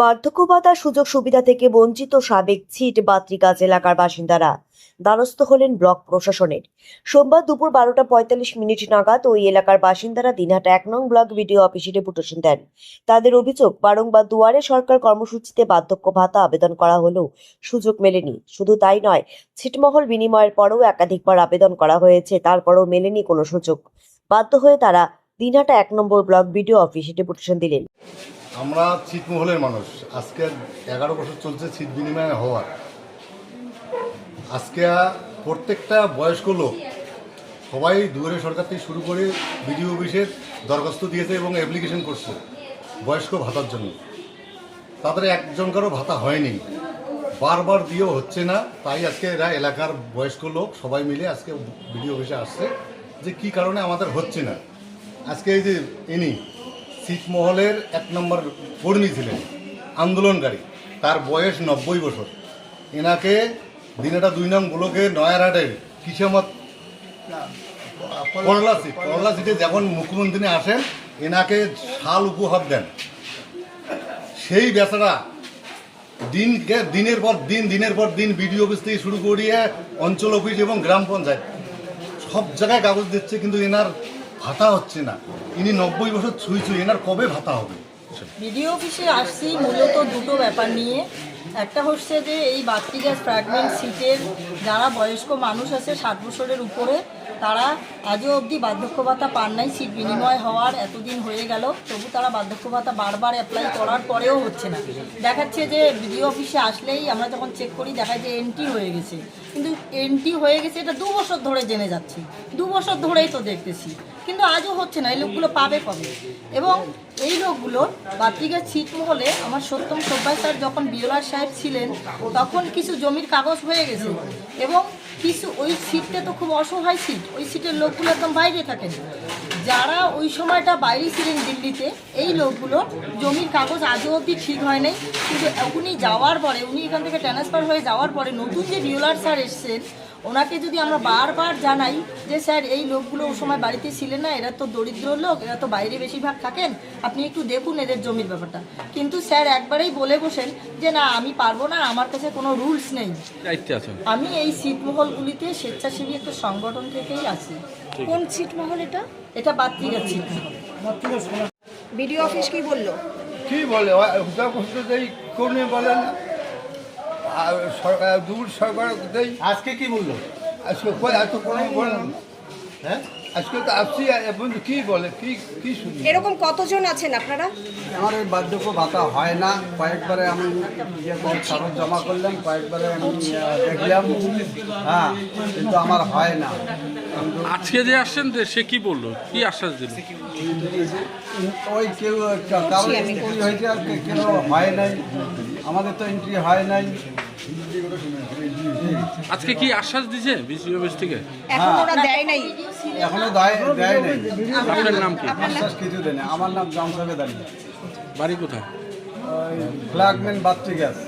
বার্ধক্য ভাতার সুযোগ সুবিধা থেকে বঞ্চিত সাবেক ছিট বাত্রিকাজ এলাকার বাসিন্দারা দ্বারস্থ হলেন ব্লক প্রশাসনের। সোমবার দুপুর বারোটা পঁয়তাল্লিশ মিনিট নাগাদ ওই এলাকার বাসিন্দারা দিনহাটা এক নং ব্লক ভিডিও অফিসে ডেপুটেশন দেন। তাদের অভিযোগ, বারংবার দুয়ারে সরকার কর্মসূচিতে বার্ধক্য ভাতা আবেদন করা হলেও সুযোগ মেলেনি। শুধু তাই নয়, ছিটমহল বিনিময়ের পরেও একাধিকবার আবেদন করা হয়েছে, তারপরেও মেলেনি কোনো সুযোগ। বাধ্য হয়ে তারা দিনহাটা এক নম্বর ব্লক ভিডিও অফিসে ডেপুটেশন দিলেন। আমরা ছিটমহলের মানুষ। আজকে এগারো বছর চলছে ছিট বিনিময় হওয়ার। আজকে প্রত্যেকটা বয়স্ক লোক সবাই দুয়ারে সরকার থেকে শুরু করে বিডিও অফিসের দরখাস্ত দিয়েছে এবং অ্যাপ্লিকেশন করছে বয়স্ক ভাতার জন্য। তাদের একজনকারও ভাতা হয়নি। বারবার দিয়েও হচ্ছে না। তাই আজকে এরা এলাকার বয়স্ক লোক সবাই মিলে আজকে বিডিও অফিসে আসছে যে কি কারণে আমাদের হচ্ছে না। আজকে এই যে ইনি ছিটমহলের এক নম্বর কর্মী ছিলেন, আন্দোলনকারী। তার বয়স নব্বই বছর। এনাকে দিনেটা দুই নং ব্লকের নয়ারহাটের কিসামত করলা সিট করলা সিটে যখন মুখ্যমন্ত্রী আসেন, এনাকে শাল উপহার দেন। সেই বেচারা দিনকে দিনের পর দিন, দিনের পর দিন বিডিও অফিস থেকে শুরু করিয়ে অঞ্চল অফিস এবং গ্রাম পঞ্চায়েত সব জায়গায় কাগজ দিচ্ছে, কিন্তু এনার ভাতা হচ্ছে না। ইনি নব্বই বছর ছুঁই ছুঁই, এনার কবে ভাতা হবে? বিডিও অফিসে আসছি, মূলত দুটো ব্যাপার নিয়ে। একটা হচ্ছে যে, এই বাড়তি গ্যাস ফ্র্যাগমেন্ট সিটের যারা বয়স্ক মানুষ আছে ষাট বছরের উপরে, তারা আজও অবধি বার্ধক্য ভাতা পান নাই। সিট বিনিময় হওয়ার এতদিন হয়ে গেল, তবু তারা বার্ধক্য ভাতা বারবার অ্যাপ্লাই করার পরেও হচ্ছে না। দেখাচ্ছে যে, বিডিও অফিসে আসলেই আমরা যখন চেক করি, দেখা যায় এন্ট্রি হয়ে গেছে। কিন্তু এন্ট্রি হয়ে গেছে, এটা দু বছর ধরে জেনে যাচ্ছি। দু বছর ধরেই তো দেখতেছি। কিন্তু আজও হচ্ছে না, এই লোকগুলো পাবে কবে? এবং এই লোকগুলোর বাত্রিকা ছিটমহলে আমার সত্যম সব্বাই স্যার যখন বিওলার সাহেব ছিলেন, তখন কিছু জমির কাগজ হয়ে গেছে এবং কিছু ওই সিটটা তো খুব অসহায় সিট ওই সিটের লোকগুলো একদম বাইরে থাকেন। যারা ওই সময়টা বাইরে ছিলেন দিল্লিতে, এই লোকগুলো জমির কাগজ আজও অবধি ঠিক হয় নাই। কিন্তু উনি যাওয়ার পরে, উনি এখান থেকে ট্রান্সফার হয়ে যাওয়ার পরে নতুন যে বিওলার স্যার এসছেন ওনাকে যদি আমরা বারবার জানাই যে স্যার এই লোকগুলো ওই সময় বাড়িতে ছিলেন না এরা তো দরিদ্র লোক এরা তো বাইরে বেশিরভাগ থাকেন আপনি একটু দেখুন এদের জমির ব্যাপারটা। কিন্তু স্যার একবারেই বলে বসেন যে না আমি পারব না আমার কাছে কোনো রুলস নেই। আমি এই ছিটমহলগুলিতে স্বেচ্ছাসেবী একটা সংগঠন থেকেই আছি। কোন ছিটমহল এটা? এটা বাত্রিকা ছিটমহল। বিডিও অফিস কি বলল? কি বলে? কোনে বলে না? সরকার দূর সরকার আজকে কি বলল? আজকে এত কোনো হ্যাঁ? আজকে তো আসছি এখন কি বলে কি কি শুনি? এরকম কতজন আছেন আপনারা? আমার এই বার্ধক্য ভাতা হয় না। কয়েকবারে আমি ইয়ে কাগজ জমা করলাম কয়েকবারে আমি দেখলাম। হ্যাঁ কিন্তু আমার হয় না। আজকে যে আসছেন যে সে কি বলল? কি আশ্বাস দিল? ওই কেউ কা- কারও এন্ট্রি হয়েছে আর কেউ হয় নাই। আমাদের তো এন্ট্রি হয় নাই। আজকে কি আশ্বাস দিছে বিসি অফিস থেকে? এখন ওরা দেয় নাই। এখনও দেয় দেয় নাই। আপনার নাম কি? আশ্বাস কিছু দেয় না আমার নাম জামসাবে দাঁড়িয়ে বাড়ি কোথায়? ওই ফ্ল্যাগম্যান বাত্রি গ্যাস